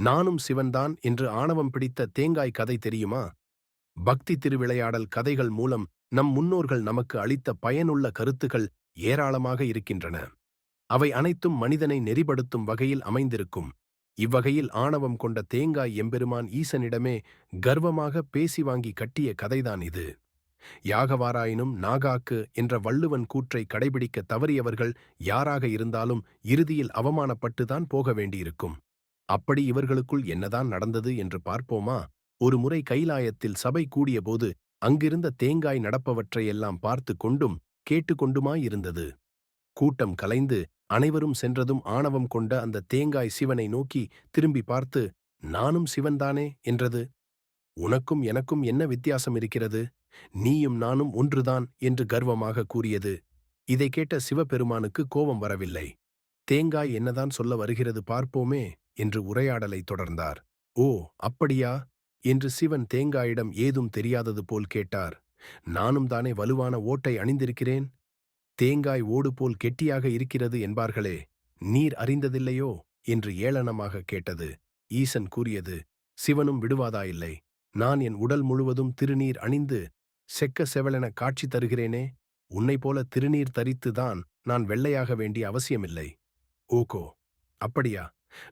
நானும் சிவன்தான் என்று ஆணவம் பிடித்த தேங்காய் கதை தெரியுமா? பக்தி திருவிளையாடல் கதைகள் மூலம் நம் முன்னோர்கள் நமக்கு அளித்த பயனுள்ள கருத்துகள் ஏராளமாக இருக்கின்றன. அவை அனைத்தும் மனிதனை நெறிப்படுத்தும் வகையில் அமைந்திருக்கும். இவ்வகையில் ஆணவம் கொண்ட தேங்காய் எம்பெருமான் ஈசனிடமே கர்வமாக பேசி வாங்கி கட்டிய கதைதான் இது. யாகவாராயினும் நாகாக்கு என்ற வள்ளுவன் கூற்றை கடைபிடிக்க தவறியவர்கள் யாராக இருந்தாலும் இறுதியில் அவமானப்பட்டுதான் போக வேண்டியிருக்கும். அப்படி இவர்களுக்குள் என்னதான் நடந்தது என்று பார்ப்போமா? ஒரு முறை கைலாயத்தில் சபை கூடியபோது அங்கிருந்த தேங்காய் நடப்பவற்றையெல்லாம் பார்த்து கொண்டும் கேட்டுக்கொண்டுமாயிருந்தது கூட்டம் கலைந்து அனைவரும் சென்றதும் ஆணவம் கொண்ட அந்த தேங்காய் சிவனை நோக்கி திரும்பி பார்த்து நானும் சிவன்தானே? என்றது. உனக்கும் எனக்கும் என்ன வித்தியாசம் இருக்கிறது? நீயும் நானும் ஒன்றுதான் என்று கர்வமாக கூறியது. இதை கேட்ட சிவபெருமானுக்கு கோபம் வரவில்லை. தேங்காய் என்னதான் சொல்ல வருகிறது பார்ப்போமே என்று உரையாடலை தொடர்ந்தார். ஓ அப்படியா என்று சிவன் தேங்காயிடம் ஏதும் தெரியாதது போல் கேட்டார். நானும் தானே வலுவான ஓட்டை அணிந்திருக்கிறேன்? தேங்காய் ஓடு போல் கெட்டியாக இருக்கிறது என்பார்களே நீர் அறிந்ததில்லையோ என்று ஏளனமாக கேட்டது. ஈசன் கூறியது சிவனும் விடுவாதாயில்லை நான் என் உடல் முழுவதும் திருநீர் அணிந்து செக்க செவலென காட்சி தருகிறேனே? உன்னை போல திருநீர் தரித்துதான் நான் வெள்ளையாக வேண்டிய அவசியமில்லை. ஓகோ அப்படியா?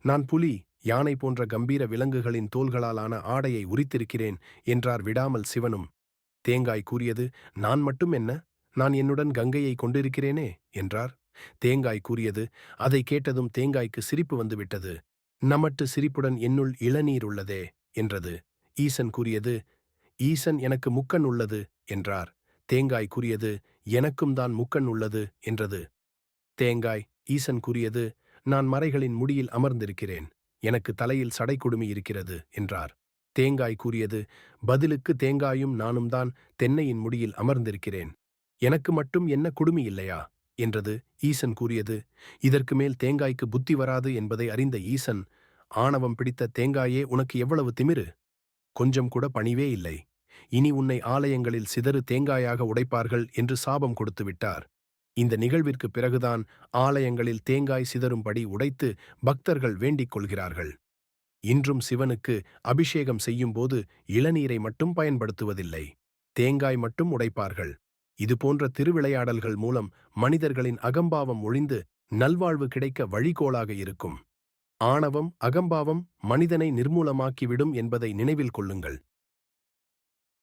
நான் புலி யானை போன்ற கம்பீர விலங்குகளின் தோள்களாலான ஆடையை உரித்திருக்கிறேன் என்றார் விடாமல் சிவனும். தேங்காய் கூறியது நான் மட்டும் என்ன? நான் என்னுடன் கங்கையை கொண்டிருக்கிறேனே? என்றார். தேங்காய் கூறியது அதை கேட்டதும் தேங்காய்க்கு சிரிப்பு வந்துவிட்டது. நமட்டு சிரிப்புடன் என்னுள் இளநீர் உள்ளதே? என்றது. ஈசன் கூறியது ஈசன் எனக்கு முக்கன் உள்ளது என்றார். தேங்காய் கூறியது எனக்கும் தான் முக்கன் உள்ளது என்றது. தேங்காய் ஈசன் கூறியது நான் மறைகளின் முடியில் அமர்ந்திருக்கிறேன். எனக்கு தலையில் சடை குடுமி இருக்கிறது என்றார். தேங்காய் கூறியது பதிலுக்கு தேங்காயும் நானும் தான் தென்னையின் முடியில் அமர்ந்திருக்கிறேன். எனக்கு மட்டும் என்ன குடுமி இல்லையா? என்றது. ஈசன் கூறியது இதற்கு மேல் தேங்காய்க்கு புத்தி வராது என்பதை அறிந்த ஈசன் ஆணவம் பிடித்த தேங்காயே உனக்கு எவ்வளவு திமிரு? கொஞ்சம் கூட பணிவே இல்லை. இனி உன்னை ஆலயங்களில் சிதறு தேங்காயாக உடைப்பார்கள் என்று சாபம் கொடுத்து விட்டார். இந்த நிகழ்விற்கு பிறகுதான் ஆலயங்களில் தேங்காய் சிதறும்படி உடைத்து பக்தர்கள் வேண்டிக் கொள்கிறார்கள். இன்றும் சிவனுக்கு அபிஷேகம் செய்யும்போது இளநீரை மட்டும் பயன்படுத்துவதில்லை. தேங்காய் மட்டும் உடைப்பார்கள். இதுபோன்ற திருவிளையாடல்கள் மூலம் மனிதர்களின் அகம்பாவம் ஒழிந்து நல்வாழ்வு கிடைக்க வழிகோலாக இருக்கும். ஆணவம் அகம்பாவம் மனிதனை நிர்மூலமாக்கிவிடும் என்பதை நினைவில் கொள்ளுங்கள்.